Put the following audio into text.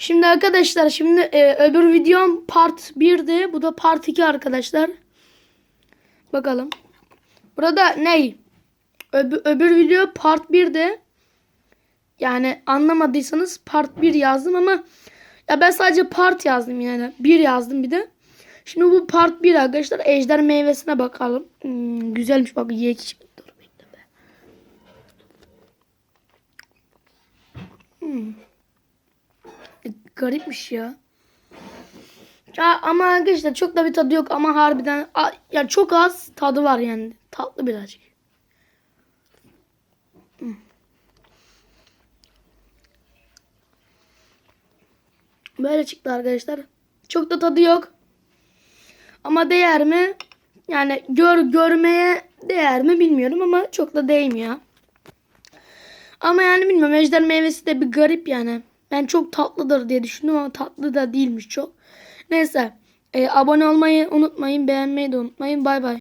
Şimdi arkadaşlar şimdi e, öbür videom part 1'di. Bu da part 2 arkadaşlar. Bakalım. Burada ney? Öbür, öbür video part 1'di. Yani anlamadıysanız part 1 yazdım ama ya ben sadece part yazdım yani. 1 yazdım bir de. Şimdi bu part 1 arkadaşlar. Ejder meyvesine bakalım. Hmm, güzelmiş bak be. Hmm. Garipmiş ya. Ya ama arkadaşlar çok da bir tadı yok ama harbiden ya çok az tadı var yani. Tatlı birazcık. Hmm. Böyle çıktı arkadaşlar. Çok da tadı yok. Ama değer mi? Yani gör görmeye değer mi bilmiyorum ama çok da değmiyor. Ama yani bilmiyorum ejder meyvesi de bir garip yani. Ben çok tatlıdır diye düşündüm ama tatlı da değilmiş çok. Neyse. e, abone olmayı unutmayın. Beğenmeyi de unutmayın. Bay bay.